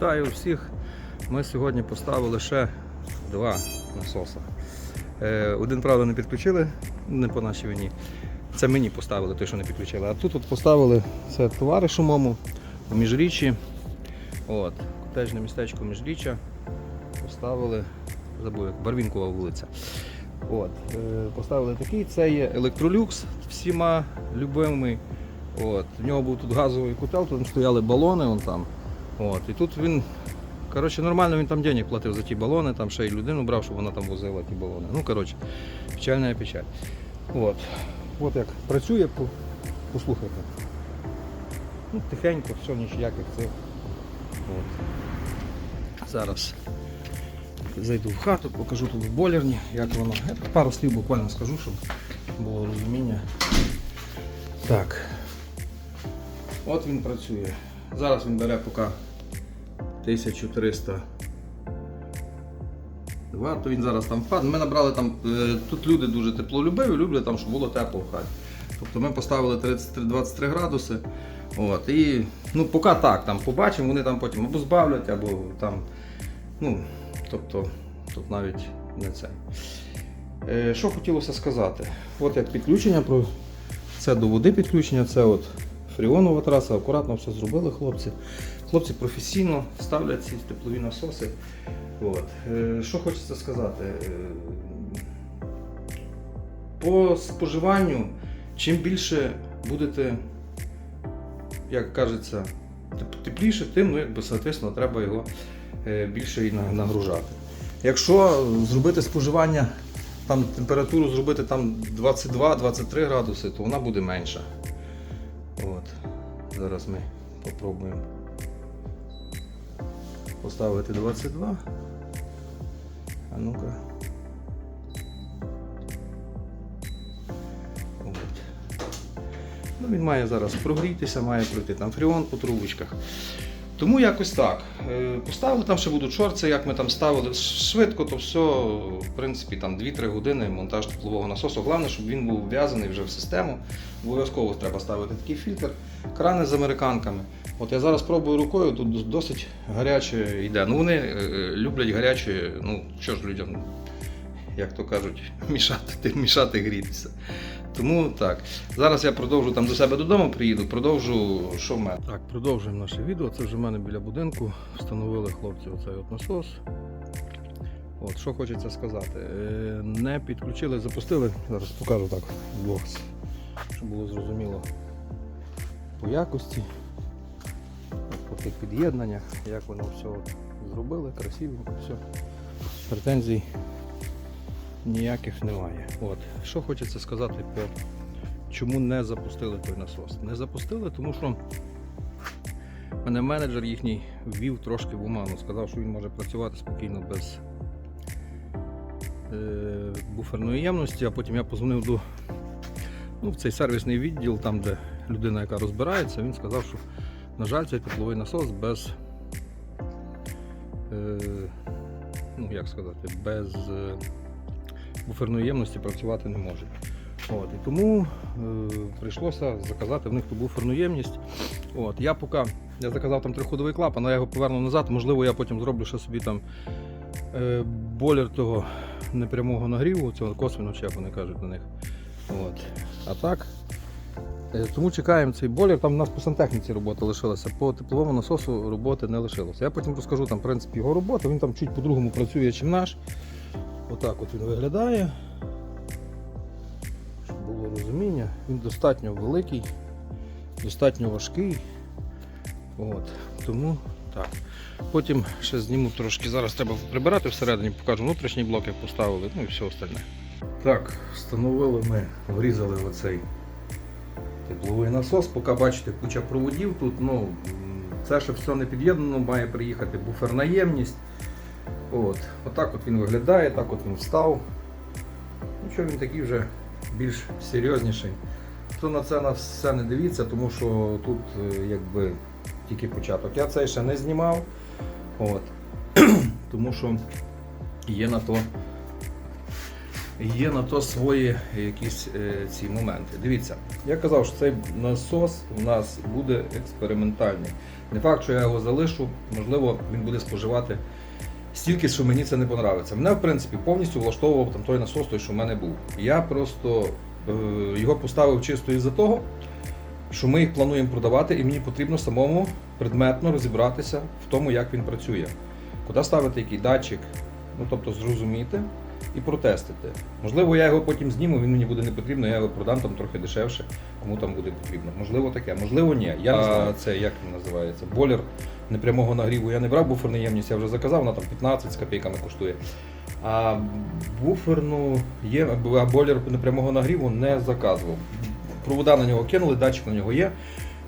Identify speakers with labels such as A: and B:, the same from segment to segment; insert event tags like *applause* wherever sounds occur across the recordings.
A: Вітаю всіх. Ми сьогодні поставили ще два насоси. Е, Один, правда, не підключили, не по нашій вині. Це мені поставили той, що не підключили. А тут от поставили це товаришу моєму у міжріччі. От, котежне містечко міжріччя. Поставили, забув, як Барвінкова вулиця. От, е, поставили такий, це є електролюкс всіма любимий. От, в нього був тут газовий котел, тут стояли балони вон там. От, і тут він, коротше, нормально він там денег платив за ті балони, там ще й людину брав, щоб вона там возила ті балони. Ну, коротше, печальна печаль. От. От як працює, послухайте. Ну, тихенько, все, ніяких цих. От. Зараз зайду в хату, покажу тут в бойлерні, як воно. Я пару слів буквально скажу, щоб було розуміння. Так. От він працює. Зараз він бере поки 1300 Варто він зараз там впаде. Ми набрали там, е, тут люди дуже теплолюбиві, люблять там, щоб було тепло в хаті. Тобто ми поставили 33 23 градуси. От, і ну, поки так, там побачимо, вони там потім або збавлять, або там. Ну, тобто, тут навіть не це. Е, що хотілося сказати? От як підключення, про- це до води підключення, це от фріонова траса, акуратно все зробили хлопці. Хлопці професійно ставлять ці теплові насоси. От. Е, Що хочеться сказати? Е, По споживанню, чим більше будете, як кажеться, тепліше, тим, ну, якби, соответственно, треба його е, більше і нагружати. Якщо зробити споживання, там температуру зробити там 22-23 градуси, то вона буде менша. От. Зараз ми попробуємо поставити 22. А ну-ка. Ну, він має зараз прогрітися, має пройти там фріон по трубочках. Тому якось так. Е, Поставили там ще будуть шорти, як ми там ставили швидко, то все, в принципі, там 2-3 години монтаж теплового насосу. Головне, щоб він був вв'язаний вже в систему. Обов'язково треба ставити такий фільтр. Крани з американками. От я зараз пробую рукою, тут досить гаряче йде. Ну вони е, е, люблять гаряче, ну що ж людям, як то кажуть, *laughs* мішати, мішати грітися. Тому так. Зараз я продовжу там до себе додому приїду, продовжу, що в мене. Так, продовжуємо наше відео. Це вже в мене біля будинку. Встановили хлопці оцей от насос. От, що хочеться сказати. Е, Не підключили, запустили. Зараз покажу так в бокс, щоб було зрозуміло по якості, по тих під'єднаннях, як воно все зробили, красивенько, все. Претензій ніяких немає. От. Що хочеться сказати по чому не запустили той насос. Не запустили, тому що мене менеджер їхній ввів трошки в оману. Сказав, що він може працювати спокійно без е, буферної ємності, а потім я позвонив до ну, в цей сервісний відділ, там, де людина, яка розбирається, він сказав, що, на жаль, цей тепловий насос без. Е, ну, як сказати, без е, буферної ємності працювати не може. От, і тому е, прийшлося заказати в них ту буферну ємність. От, я поки я заказав там триходовий клапан, а я його поверну назад. Можливо, я потім зроблю ще собі там е, бойлер того непрямого нагріву, цього косвіно, чи як вони кажуть на них. От. А так. Е, Тому чекаємо цей бойлер. Там у нас по сантехніці робота лишилася, по тепловому насосу роботи не лишилося. Я потім розкажу там, в принципі, його робота. Він там чуть по-другому працює, ніж наш. Отак от він виглядає. Щоб було розуміння. Він достатньо великий, достатньо важкий. От. Тому так. Потім ще зніму трошки. Зараз треба прибирати всередині, покажу внутрішній блок, як поставили, ну і все остальне. Так, встановили ми, врізали оцей тепловий насос. Поки бачите, куча проводів тут. Ну, це ще все не під'єднано, має приїхати буферна ємність. От. Отак от він виглядає, так от він встав. Ну що він такий вже більш серйозніший. Хто на це на все не дивіться, тому що тут е, якби тільки початок. Я цей ще не знімав. От. *clears throat* тому що є на то є на то свої якісь е, ці моменти. Дивіться, я казав, що цей насос у нас буде експериментальний. Не факт, що я його залишу, можливо, він буде споживати стільки, що мені це не подобається. Мене, в принципі, повністю влаштовував там той насос, той, що в мене був. Я просто е, його поставив чисто із-за того, що ми їх плануємо продавати, і мені потрібно самому предметно розібратися в тому, як він працює. Куди ставити який датчик, ну тобто зрозуміти і протестити. Можливо, я його потім зніму, він мені буде не потрібно, я його продам там трохи дешевше, кому там буде потрібно. Можливо, таке, можливо, ні. Я не знаю, це як він називається. Болер непрямого нагріву я не брав, буферну ємність я вже заказав, вона там 15 з копійками коштує. А буферну є, а бойлер непрямого нагріву не заказував. Провода на нього кинули, датчик на нього є.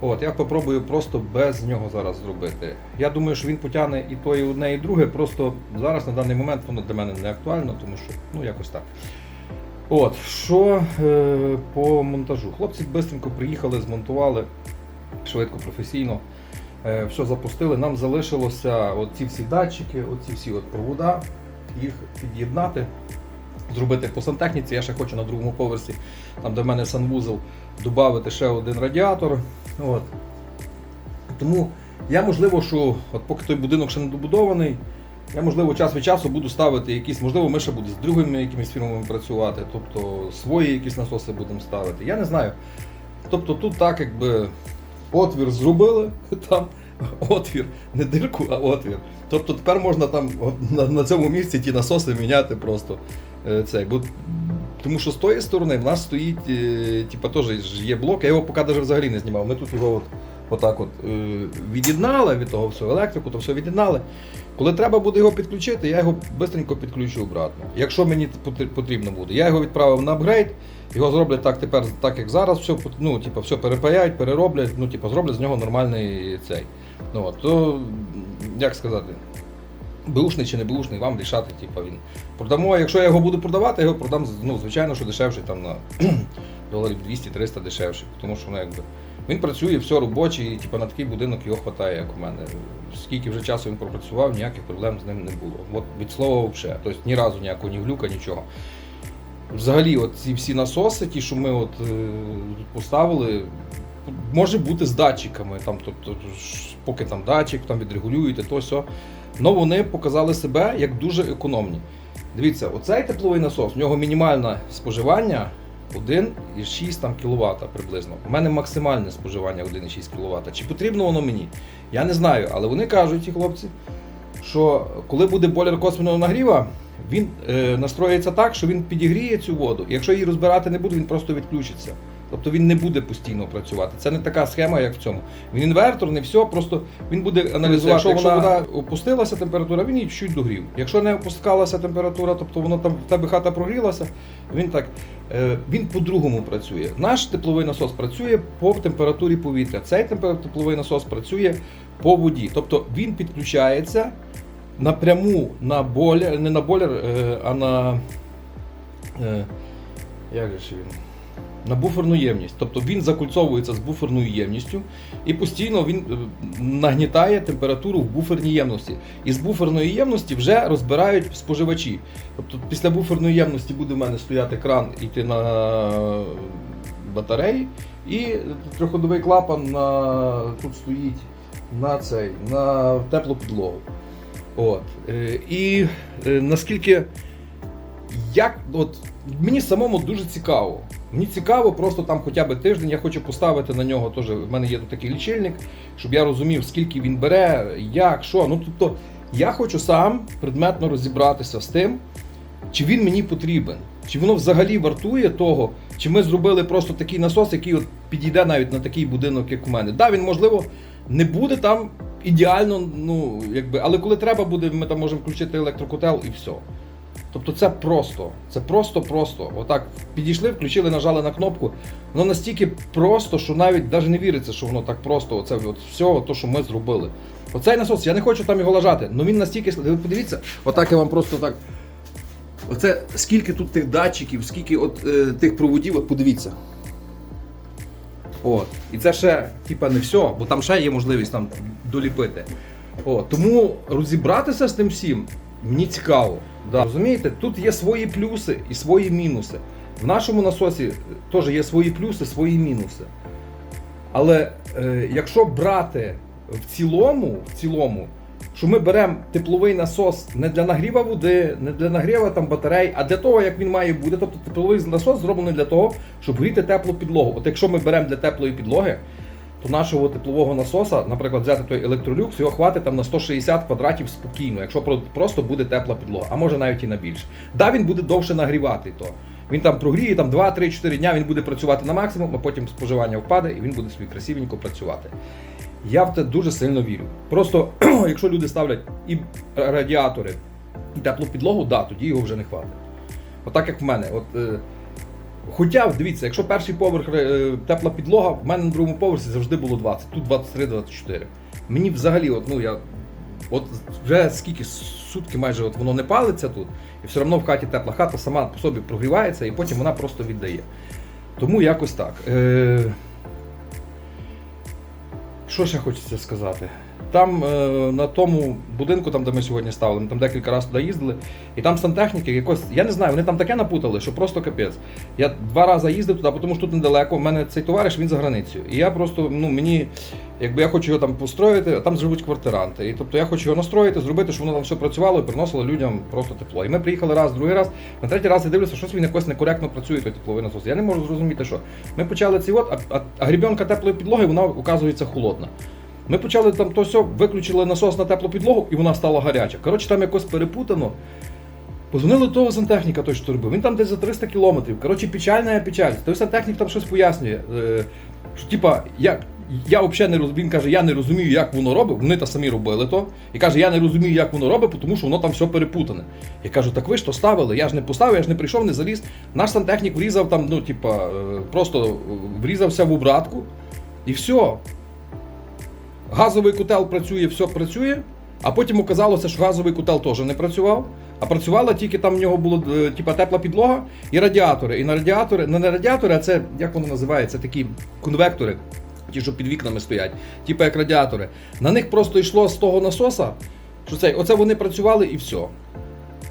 A: От, я попробую просто без нього зараз зробити. Я думаю, що він потягне і то, і одне, і друге. Просто зараз на даний момент воно для мене не актуально, тому що ну якось так. От, що е, по монтажу. Хлопці швидко приїхали, змонтували швидко, професійно. Е, все запустили. Нам залишилося ці всі датчики, оці всі от провода, їх під'єднати, зробити по сантехніці. Я ще хочу на другому поверсі, там де в мене санвузол, додати ще один радіатор. От. Тому я можливо, що от поки той будинок ще не добудований, я можливо час від часу буду ставити якісь, можливо, ми ще будемо з другими якимись фірмами працювати, тобто свої якісь насоси будемо ставити. Я не знаю. Тобто тут так якби отвір зробили, *laughs* там отвір, не дирку, а отвір. Тобто тепер можна там на, цьому місці ті насоси міняти просто. е. Бо, тому що з тої сторони в нас стоїть, е, типа, теж є блок, я його поки навіть взагалі не знімав. Ми тут його от, отак от, е, від'єднали від того всього електрику, то все від'єднали. Коли треба буде його підключити, я його швидко підключу обратно. Якщо мені потрібно буде. Я його відправив на апгрейд, його зроблять так тепер, так як зараз, все, ну, типу, все перепаяють, перероблять, ну, типу, зроблять з нього нормальний цей. Ну, то, як сказати, беушний чи не беушний, вам рішати, типу, він. Продамо, якщо я його буду продавати, я його продам, ну, звичайно, що дешевше, там на *clears throat* доларів 200-300 дешевше. Тому що ну, якби, він працює, все робоче, і типу, на такий будинок його вистачає, як у мене. Скільки вже часу він пропрацював, ніяких проблем з ним не було. От від слова взагалі. Тобто ні разу ніякого ні глюка, нічого. Взагалі, от ці всі насоси, ті, що ми от, е, поставили, може бути з датчиками. Там, тобто, поки там датчик там відрегулюєте, то все. Але вони показали себе як дуже економні. Дивіться, оцей тепловий насос, в нього мінімальне споживання 1,6 кВт приблизно. У мене максимальне споживання 1,6 кВт. Чи потрібно воно мені? Я не знаю, але вони кажуть, ті хлопці, що коли буде бойлер косвенного нагріва, він е, настроїться так, що він підігріє цю воду. Якщо її розбирати не буде, він просто відключиться. Тобто він не буде постійно працювати. Це не така схема, як в цьому. Він інвертор, не все, просто він буде аналізувати. Якщо,
B: якщо
A: вона опустилася температура, він її чуть догрів. Якщо не опускалася температура, тобто воно там в тебе хата прогрілася, він так е, він по-другому працює. Наш тепловий насос працює по температурі повітря. Цей тепловий насос працює по воді. Тобто він підключається напряму на бойлер, не на бойлер, е, а на. Е, як же він? На буферну ємність. Тобто він закульцовується з буферною ємністю і постійно він е, нагнітає температуру в буферній ємності. І з буферної ємності вже розбирають споживачі. Тобто після буферної ємності буде в мене стояти кран йти на батареї, і триходовий клапан на, тут стоїть на цей, на теплу підлогу. От. Е, І е, наскільки як от мені самому дуже цікаво. Мені цікаво, просто там хоча б тиждень. Я хочу поставити на нього теж. В мене є тут такий лічильник, щоб я розумів, скільки він бере, як, що. Ну тобто, я хочу сам предметно розібратися з тим, чи він мені потрібен, чи воно взагалі вартує того, чи ми зробили просто такий насос, який от підійде навіть на такий будинок, як у мене. Да, він можливо не буде там ідеально, ну якби, але коли треба буде, ми там можемо включити електрокотел і все. Тобто це просто, це просто-просто. Отак підійшли, включили, нажали на кнопку. Воно настільки просто, що навіть навіть не віриться, що воно так просто. Оце от все, то, що ми зробили. Оцей насос, я не хочу там його лажати, але він настільки. Ви подивіться, отак я вам просто так. Оце скільки тут тих датчиків, скільки от е, тих проводів, от подивіться. От. І це ще, типа, не все, бо там ще є можливість там доліпити. От. Тому розібратися з тим всім мені цікаво. Да. Розумієте, тут є свої плюси і свої мінуси. В нашому насосі теж є свої плюси, свої мінуси. Але е, якщо брати в цілому, в цілому, що ми беремо тепловий насос не для нагріва води, не для нагріва там батарей, а для того, як він має бути. Тобто тепловий насос зроблений для того, щоб гріти теплу підлогу. От якщо ми беремо для теплої підлоги, то нашого теплового насоса, наприклад, взяти той електролюкс, його хватить там на 160 квадратів спокійно, якщо просто буде тепла підлога, а може навіть і на більше. Да, він буде довше нагрівати то. Він там прогріє там 2-3-4 дня, він буде працювати на максимум, а потім споживання впаде і він буде собі красивенько працювати. Я в це дуже сильно вірю. Просто *clears throat* якщо люди ставлять і радіатори, і теплу підлогу, да, тоді його вже не хватить. Отак як в мене. От, е, Хоча, дивіться, якщо перший поверх е, тепла підлога, в мене на другому поверсі завжди було 20, тут 23-24. Мені взагалі, от, ну я от вже скільки сутки майже от воно не палиться тут, і все одно в хаті тепла хата сама по собі прогрівається, і потім вона просто віддає. Тому якось так. Е, що ще хочеться сказати? Там е, на тому будинку, там, де ми сьогодні ставили, ми там декілька разів туди їздили, і там сантехніки якось, я не знаю, вони там таке напутали, що просто капець. Я два рази їздив туди, тому що тут недалеко. У мене цей товариш він за границею. І я просто, ну мені, якби я хочу його там построїти, а там живуть квартиранти. І тобто я хочу його настроїти, зробити, щоб воно там все працювало і приносило людям просто тепло. І ми приїхали раз, другий раз. На третій раз я дивлюся, що він якось некоректно працює, той тепловий насос. Я не можу зрозуміти, що. Ми почали цей от, а, а, а грібенка теплої підлоги, вона оказується холодна. Ми почали там то все, виключили насос на теплу підлогу, і вона стала гаряча. Коротше, там якось перепутано. Позвонили до того сантехніка, той, що робив. Він там десь за 300 кілометрів. Коротше, печальна печаль. Той сантехнік там щось пояснює. Е, що, типа, як. Я взагалі не розумію, він каже, я не розумію, як воно робить. Вони та самі робили то. І каже, я не розумію, як воно робить, тому що воно там все перепутане. Я кажу, так ви ж то ставили, я ж не поставив, я ж не прийшов, не заліз. Наш сантехнік врізав там, ну, типа, е, просто е, врізався в обратку і все. Газовий котел працює, все працює, а потім оказалося, що газовий котел теж не працював. А працювала тільки там в нього було е, типа тепла підлога і радіатори. І на радіатори, не на радіатори, а це як воно називається, такі конвектори, ті, що під вікнами стоять, типу як радіатори. На них просто йшло з того насоса, що цей, оце вони працювали і все.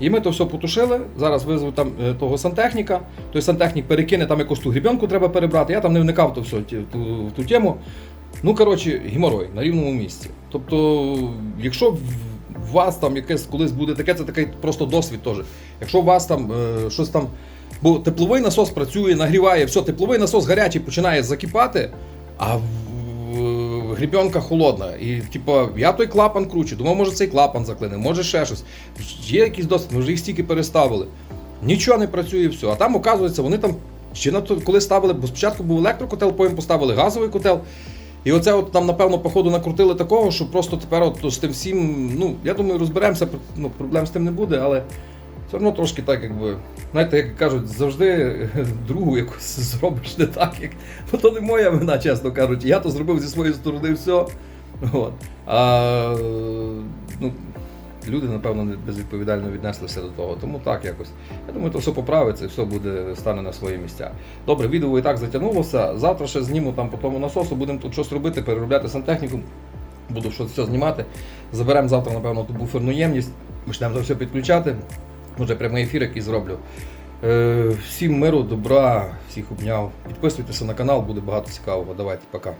A: І ми то все потушили. Зараз визву там е, того сантехніка. Той сантехнік перекине там якусь ту грібенку треба перебрати. Я там не вникав то все, ті- ту, в ту тему. Ну, коротше, геморой на рівному місці. Тобто, якщо в вас там якесь колись буде таке, це такий просто досвід теж. Якщо у вас там е, щось там. Бо тепловий насос працює, нагріває, все, тепловий насос гарячий починає закипати, а грібенка холодна. І типу, я той клапан кручу, думав, може цей клапан заклине, може ще щось. Є якийсь досвід, ми вже їх стільки переставили. Нічого не працює, все. А там, оказується, вони там ще на коли ставили, бо спочатку був електрокотел, потім поставили газовий котел. І оце от там, напевно, походу накрутили такого, що просто тепер от з тим всім, ну, я думаю, розберемося, ну, проблем з тим не буде, але все одно трошки так, якби, знаєте, як кажуть, завжди другу якось зробиш не так, як. Бо то не моя вина, чесно кажучи. Я то зробив зі своєї сторони все. От. А ну, люди, напевно, безвідповідально віднеслися до того. Тому так якось. Я думаю, то все поправиться і все буде стане на свої місця. Добре, відео і так затягнулося. Завтра ще зніму там по тому насосу, будемо тут щось робити, переробляти сантехніку. Буду щось все знімати. Заберемо завтра, напевно, ту буферну ємність. Почнемо це все підключати. Може, прямий ефір якийсь зроблю. Е, всім миру, добра, всіх обняв. Підписуйтеся на канал, буде багато цікавого. Давайте, пока.